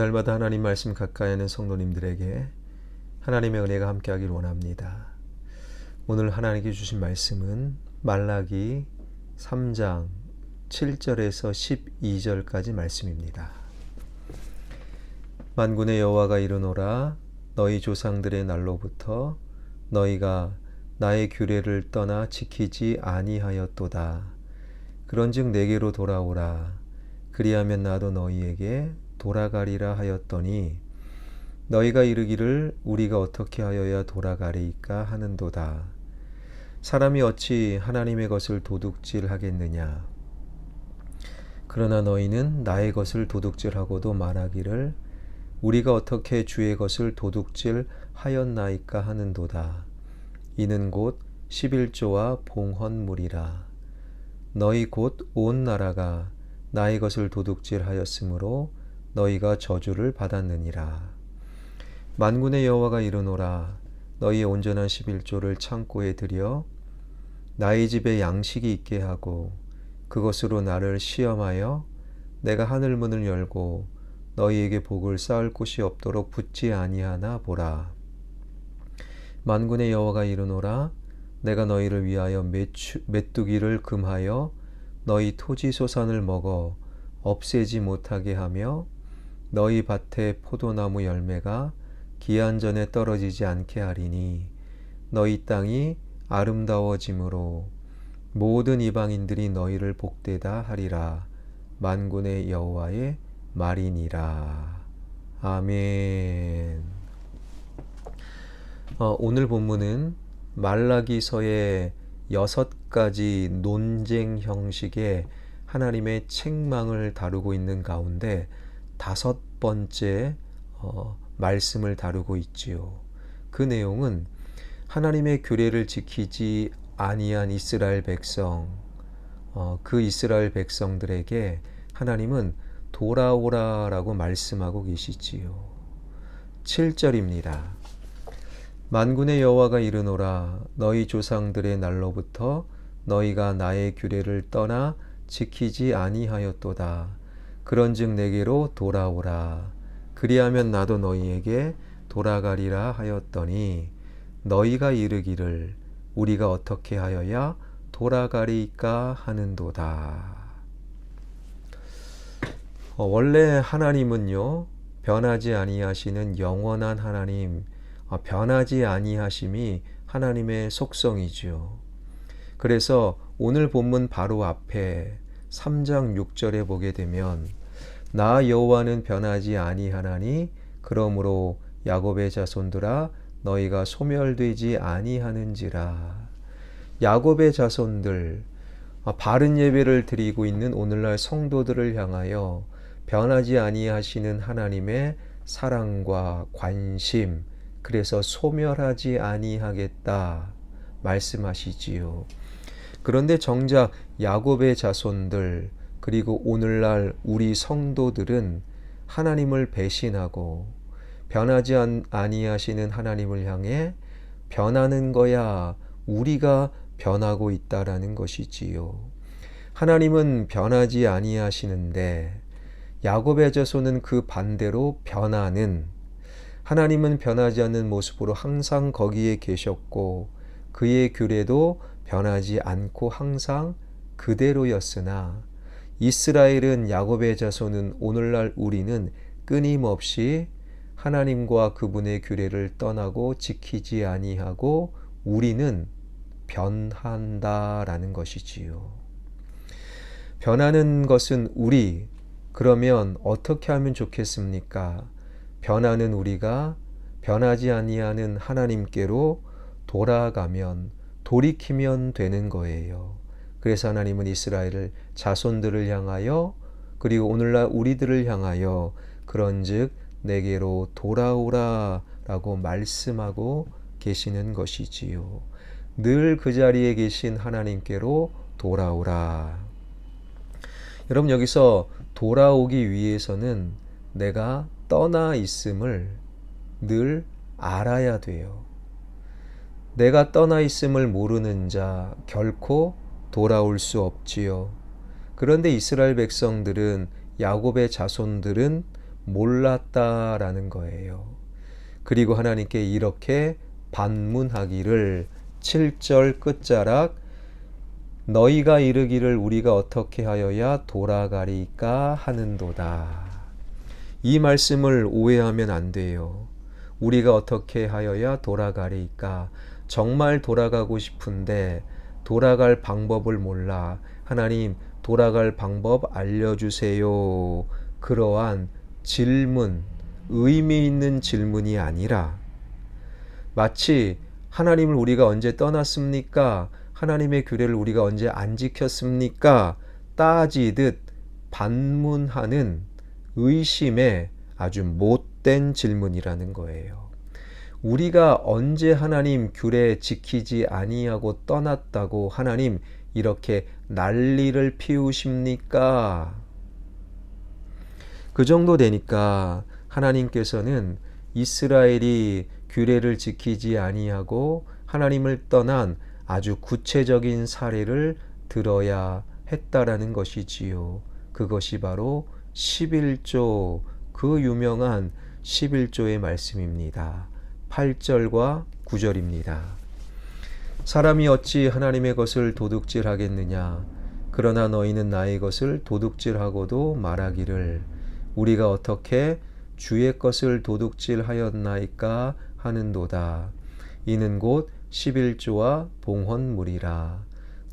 날마다 하나님 말씀 가까이 하는 성도님들에게 하나님의 은혜가 함께하길 원합니다. 오늘 하나님께 주신 말씀은 말라기 3장 7절에서 12절까지 말씀입니다. 만군의 여호와가 이르노라 너희 조상들의 날로부터 너희가 나의 규례를 떠나 지키지 아니하였도다. 그런즉 내게로 돌아오라. 그리하면 나도 너희에게 돌아가리라 하였더니 너희가 이르기를 우리가 어떻게 하여야 돌아가리이까 하는도다. 사람이 어찌 하나님의 것을 도둑질 하겠느냐? 그러나 너희는 나의 것을 도둑질하고도 말하기를 우리가 어떻게 주의 것을 도둑질 하였나이까 하는도다. 이는 곧 11조와 봉헌물이라. 너희 곧 온 나라가 나의 것을 도둑질하였으므로 너희가 저주를 받았느니라. 만군의 여호와가 이르노라 너희의 온전한 11조를 창고에 들여 나의 집에 양식이 있게 하고 그것으로 나를 시험하여 내가 하늘 문을 열고 너희에게 복을 쌓을 곳이 없도록 붙지 아니하나 보라. 만군의 여호와가 이르노라 내가 너희를 위하여 메추, 메뚜기를 금하여 너희 토지 소산을 먹어 없애지 못하게 하며 너희 밭의 포도나무 열매가 기한 전에 떨어지지 않게 하리니 너희 땅이 아름다워짐으로 모든 이방인들이 너희를 복되다 하리라 만군의 여호와의 말이니라 아멘. 어, 오늘 본문은 말라기서의 여섯 가지 논쟁 형식의 하나님의 책망을 다루고 있는 가운데 다섯 번째 어, 말씀을 다루고 있지요. 그 내용은 하나님의 규례를 지키지 아니한 이스라엘 백성, 어, 그 이스라엘 백성들에게 하나님은 돌아오라라고 말씀하고 계시지요. 7절입니다. 만군의 여호와가 이르노라 너희 조상들의 날로부터 너희가 나의 규례를 떠나 지키지 아니하였도다. 그런즉 내게로 돌아오라. 그리하면 나도 너희에게 돌아가리라 하였더니 너희가 이르기를 우리가 어떻게 하여야 돌아가리까 하는도다. 어, 원래 하나님은요 변하지 아니하시는 영원한 하나님, 어, 변하지 아니하심이 하나님의 속성이지요. 그래서 오늘 본문 바로 앞에 3장 6절에 보게 되면 나 여호와는 변하지 아니하나니 그러므로 야곱의 자손들아 너희가 소멸되지 아니하는지라 야곱의 자손들 아, 바른 예배를 드리고 있는 오늘날 성도들을 향하여 변하지 아니하시는 하나님의 사랑과 관심 그래서 소멸하지 아니하겠다 말씀하시지요. 그런데 정작 야곱의 자손들 그리고 오늘날 우리 성도들은 하나님을 배신하고 변하지 아니하시는 하나님을 향해 변하는 거야 우리가 변하고 있다라는 것이지요. 하나님은 변하지 아니하시는데 야곱의 자손은 그 반대로 변하는 하나님은 변하지 않는 모습으로 항상 거기에 계셨고 그의 규례도 변하지 않고 항상 그대로였으나 이스라엘은 야곱의 자손은 오늘날 우리는 끊임없이 하나님과 그분의 규례를 떠나고 지키지 아니하고 우리는 변한다라는 것이지요. 변하는 것은 우리 그러면 어떻게 하면 좋겠습니까? 변하는 우리가 변하지 아니하는 하나님께로 돌아가면 돌이키면 되는 거예요. 그래서 하나님은 이스라엘을 자손들을 향하여 그리고 오늘날 우리들을 향하여 그런즉 내게로 돌아오라라고 말씀하고 계시는 것이지요. 늘 그 자리에 계신 하나님께로 돌아오라. 여러분 여기서 돌아오기 위해서는 내가 떠나 있음을 늘 알아야 돼요. 내가 떠나 있음을 모르는 자 결코 돌아올 수 없지요. 그런데 이스라엘 백성들은 야곱의 자손들은 몰랐다라는 거예요. 그리고 하나님께 이렇게 반문하기를 7절 끝자락 너희가 이르기를 우리가 어떻게 하여야 돌아가리까 하는도다. 이 말씀을 오해하면 안 돼요. 우리가 어떻게 하여야 돌아가리까? 정말 돌아가고 싶은데 돌아갈 방법을 몰라. 하나님, 돌아갈 방법 알려주세요. 그러한 질문, 의미 있는 질문이 아니라 마치 하나님을 우리가 언제 떠났습니까? 하나님의 규례를 우리가 언제 안 지켰습니까? 따지듯 반문하는 의심의 아주 못된 질문이라는 거예요. 우리가 언제 하나님 규례 지키지 아니하고 떠났다고 하나님 이렇게 난리를 피우십니까? 그 정도 되니까 하나님께서는 이스라엘이 규례를 지키지 아니하고 하나님을 떠난 아주 구체적인 사례를 들어야 했다라는 것이지요. 그것이 바로 11조 그 유명한 11조의 말씀입니다. 8절과 9절입니다. 사람이 어찌 하나님의 것을 도둑질하겠느냐 그러나 너희는 나의 것을 도둑질하고도 말하기를 우리가 어떻게 주의 것을 도둑질하였나이까 하는도다. 이는 곧 11조와 봉헌물이라.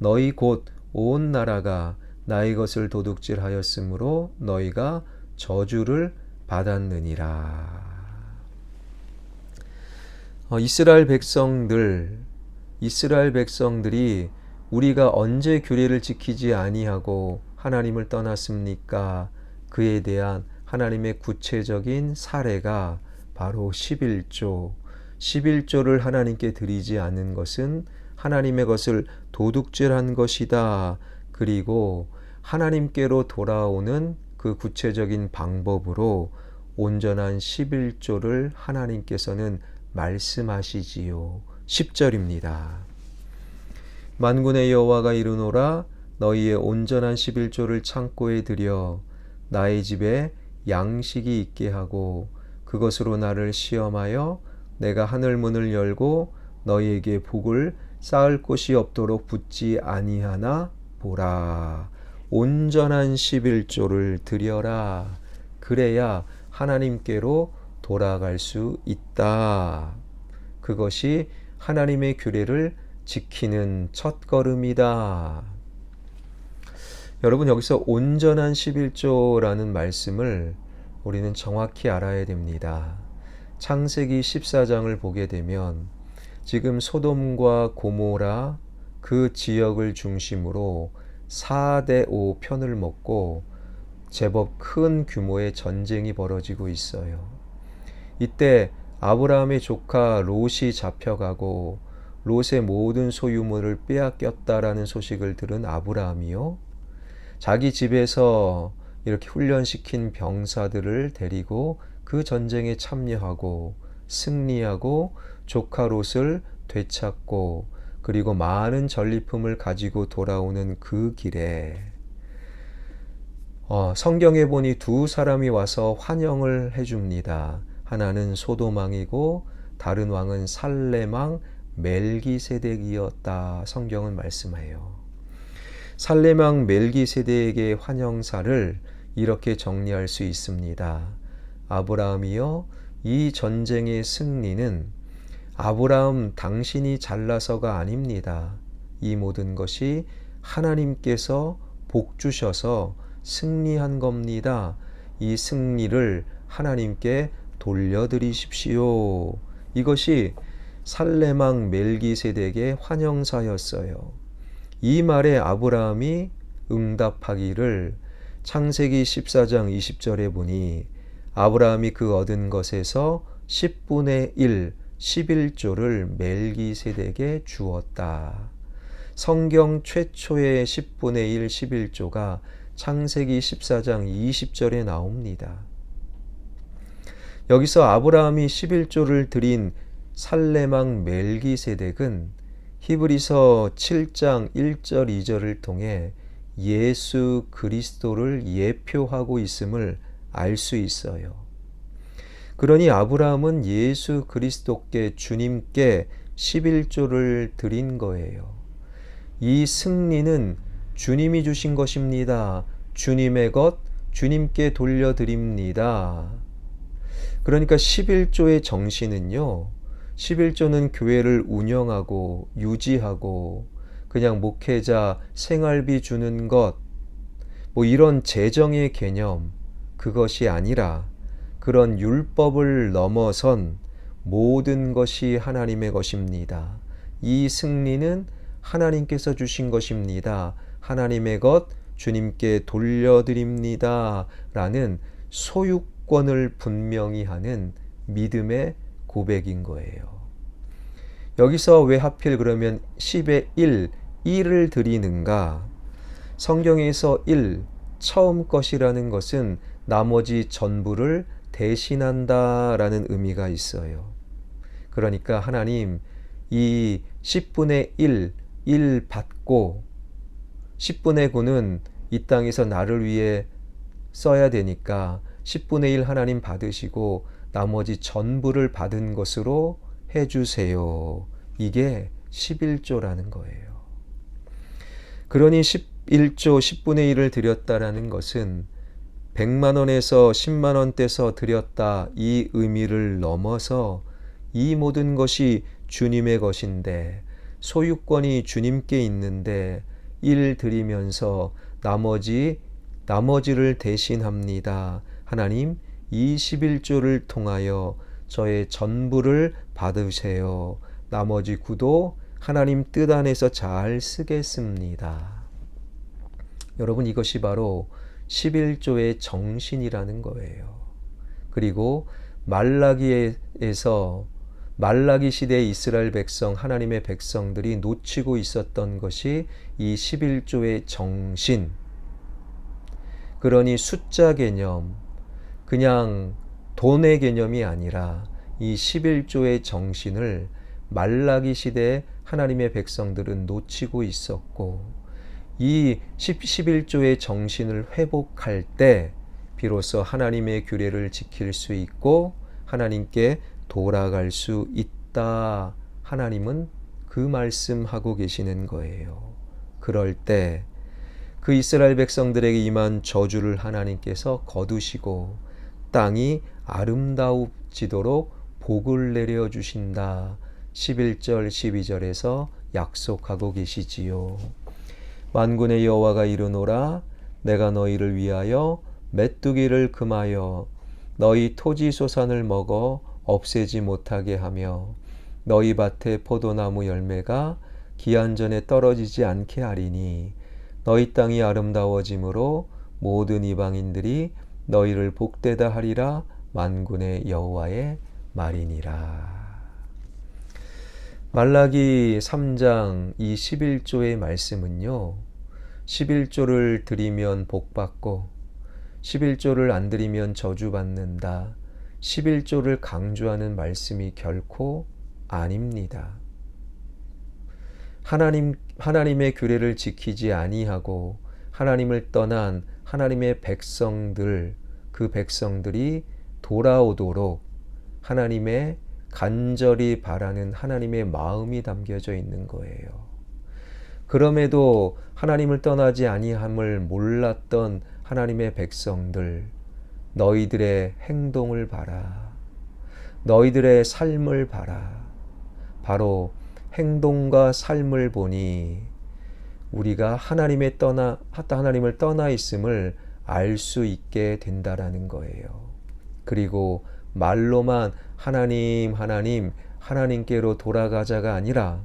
너희 곧 온 나라가 나의 것을 도둑질하였으므로 너희가 저주를 받았느니라. 어, 이스라엘 백성들, 이스라엘 백성들이 우리가 언제 규례를 지키지 아니하고 하나님을 떠났습니까? 그에 대한 하나님의 구체적인 사례가 바로 11조. 11조를 하나님께 드리지 않는 것은 하나님의 것을 도둑질한 것이다. 그리고 하나님께로 돌아오는 그 구체적인 방법으로 온전한 11조를 하나님께서는 말씀하시지요. 10절입니다. 만군의 여호와가 이르노라 너희의 온전한 11조를 창고에 들여 나의 집에 양식이 있게 하고 그것으로 나를 시험하여 내가 하늘 문을 열고 너희에게 복을 쌓을 곳이 없도록 붙지 아니하나 보라. 온전한 11조를 드려라. 그래야 하나님께로 돌아갈 수 있다. 그것이 하나님의 규례를 지키는 첫 걸음이다. 여러분 여기서 온전한 11조라는 말씀을 우리는 정확히 알아야 됩니다. 창세기 14장을 보게 되면 지금 소돔과 고모라 그 지역을 중심으로 4대 5 편을 먹고 제법 큰 규모의 전쟁이 벌어지고 있어요. 이때 아브라함의 조카 롯이 잡혀가고 롯의 모든 소유물을 빼앗겼다라는 소식을 들은 아브라함이요. 자기 집에서 이렇게 훈련시킨 병사들을 데리고 그 전쟁에 참여하고 승리하고 조카 롯을 되찾고 그리고 많은 전리품을 가지고 돌아오는 그 길에 어, 성경에 보니 두 사람이 와서 환영을 해줍니다. 하나는 소도망이고 다른 왕은 살레망 멜기세덱이었다. 성경은 말씀해요. 살레망 멜기세덱의 환영사를 이렇게 정리할 수 있습니다. 아브라함이여 이 전쟁의 승리는 아브라함 당신이 잘나서가 아닙니다. 이 모든 것이 하나님께서 복 주셔서 승리한 겁니다. 이 승리를 하나님께 돌려드리십시오. 이것이 살레망 멜기세덱의 환영사였어요. 이 말에 아브라함이 응답하기를 창세기 14장 20절에 보니 아브라함이 그 얻은 것에서 10분의 1, 11조를 멜기세덱에 주었다. 성경 최초의 10분의 1, 11조가 창세기 14장 20절에 나옵니다. 여기서 아브라함이 11조를 드린 살레망 멜기세덱은 히브리서 7장 1절 2절을 통해 예수 그리스도를 예표하고 있음을 알 수 있어요. 그러니 아브라함은 예수 그리스도께 주님께 11조를 드린 거예요. 이 승리는 주님이 주신 것입니다. 주님의 것 주님께 돌려드립니다. 그러니까 11조의 정신은요. 11조는 교회를 운영하고 유지하고 그냥 목회자 생활비 주는 것, 뭐 이런 재정의 개념, 그것이 아니라 그런 율법을 넘어선 모든 것이 하나님의 것입니다. 이 승리는 하나님께서 주신 것입니다. 하나님의 것 주님께 돌려드립니다. 라는 소 유권을 분명히 하는 믿음의 고백인 거예요. 여기서 왜 하필 그러면 10의 1, 1을 드리는가? 성경에서 1, 처음 것이라는 것은 나머지 전부를 대신한다 라는 의미가 있어요. 그러니까 하나님 이 10분의 1, 1 받고 10분의 9는 이 땅에서 나를 위해 써야 되니까 10분의 1 하나님 받으시고 나머지 전부를 받은 것으로 해주세요. 이게 11조라는 거예요. 그러니 11조 10분의 1을 드렸다라는 것은 100만 원에서 10만 원 떼서 드렸다 이 의미를 넘어서 이 모든 것이 주님의 것인데 소유권이 주님께 있는데 일 드리면서 나머지 나머지를 대신합니다. 하나님 21조를 통하여 저의 전부를 받으세요. 나머지 구도 하나님 뜻 안에서 잘 쓰겠습니다. 여러분 이것이 바로 11조의 정신이라는 거예요. 그리고 말라기에서 말라기 시대 이스라엘 백성 하나님의 백성들이 놓치고 있었던 것이 이 11조의 정신. 그러니 숫자 개념 그냥 돈의 개념이 아니라 이 11조의 정신을 말라기 시대 하나님의 백성들은 놓치고 있었고 이 11조의 정신을 회복할 때 비로소 하나님의 규례를 지킬 수 있고 하나님께 돌아갈 수 있다. 하나님은 그 말씀하고 계시는 거예요. 그럴 때 그 이스라엘 백성들에게 임한 저주를 하나님께서 거두시고 땅이 아름다워지도록 복을 내려 주신다. 11절 12절에서 약속하고 계시지요. 만군의 여호와가 이르노라 내가 너희를 위하여 메뚜기를 금하여 너희 토지 소산을 먹어 없애지 못하게 하며 너희 밭의 포도나무 열매가 기한 전에 떨어지지 않게 하리니 너희 땅이 아름다워짐으로 모든 이방인들이 너희를 복되다 하리라 만군의 여호와의 말이니라. 말라기 3장 이 11조의 말씀은요. 11조를 드리면 복 받고 11조를 안 드리면 저주 받는다. 11조를 강조하는 말씀이 결코 아닙니다. 하나님 하나님의 규례를 지키지 아니하고 하나님을 떠난 하나님의 백성들 그 백성들이 돌아오도록 하나님의 간절히 바라는 하나님의 마음이 담겨져 있는 거예요. 그럼에도 하나님을 떠나지 아니함을 몰랐던 하나님의 백성들 너희들의 행동을 봐라. 너희들의 삶을 봐라. 바로 행동과 삶을 보니 우리가 하나님의 떠나 하나님을 떠나 있음을 알 수 있게 된다라는 거예요. 그리고 말로만 하나님 하나님 하나님께로 돌아가자가 아니라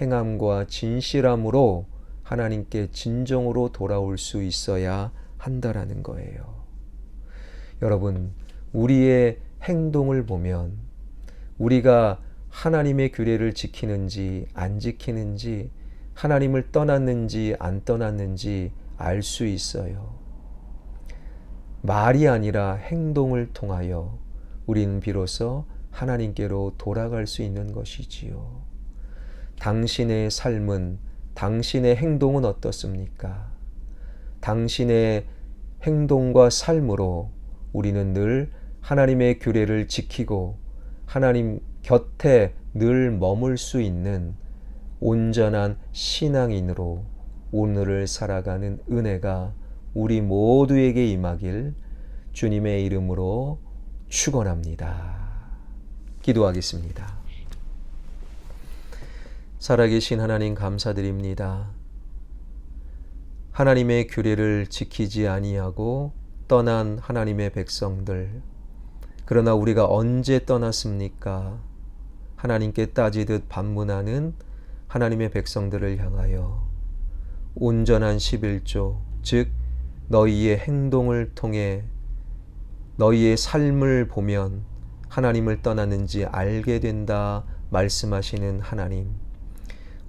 행함과 진실함으로 하나님께 진정으로 돌아올 수 있어야 한다라는 거예요. 여러분, 우리의 행동을 보면 우리가 하나님의 규례를 지키는지 안 지키는지 하나님을 떠났는지 안 떠났는지 알 수 있어요. 말이 아니라 행동을 통하여 우리는 비로소 하나님께로 돌아갈 수 있는 것이지요. 당신의 삶은 당신의 행동은 어떻습니까? 당신의 행동과 삶으로 우리는 늘 하나님의 규례를 지키고 하나님 곁에 늘 머물 수 있는 온전한 신앙인으로 오늘을 살아가는 은혜가 우리 모두에게 임하길 주님의 이름으로 축원합니다. 기도하겠습니다. 살아계신 하나님 감사드립니다. 하나님의 규례를 지키지 아니하고 떠난 하나님의 백성들. 그러나 우리가 언제 떠났습니까? 하나님께 따지듯 반문하는 하나님의 백성들을 향하여 온전한 11조, 즉 너희의 행동을 통해 너희의 삶을 보면 하나님을 떠났는지 알게 된다 말씀하시는 하나님.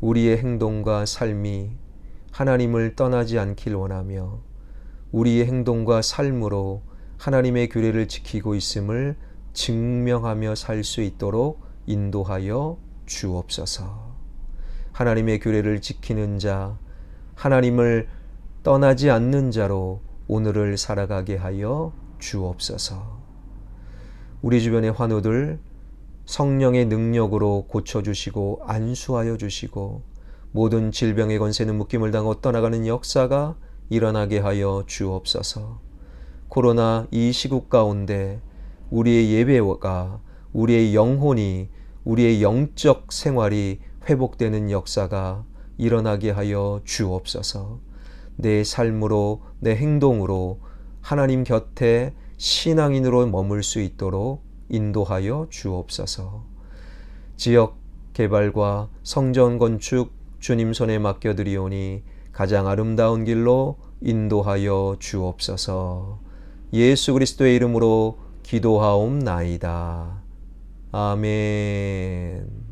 우리의 행동과 삶이 하나님을 떠나지 않길 원하며 우리의 행동과 삶으로 하나님의 규례를 지키고 있음을 증명하며 살 수 있도록 인도하여 주옵소서. 하나님의 규례를 지키는 자, 하나님을 떠나지 않는 자로 오늘을 살아가게 하여 주옵소서. 우리 주변의 환우들 성령의 능력으로 고쳐주시고 안수하여 주시고 모든 질병의 권세는 묶임을 당하고 떠나가는 역사가 일어나게 하여 주옵소서. 코로나 이 시국 가운데 우리의 예배가 우리의 영혼이 우리의 영적 생활이 회복되는 역사가 일어나게 하여 주옵소서. 내 삶으로 내 행동으로 하나님 곁에 신앙인으로 머물 수 있도록 인도하여 주옵소서. 지역 개발과 성전 건축 주님 손에 맡겨드리오니 가장 아름다운 길로 인도하여 주옵소서. 예수 그리스도의 이름으로 기도하옵나이다. 아멘.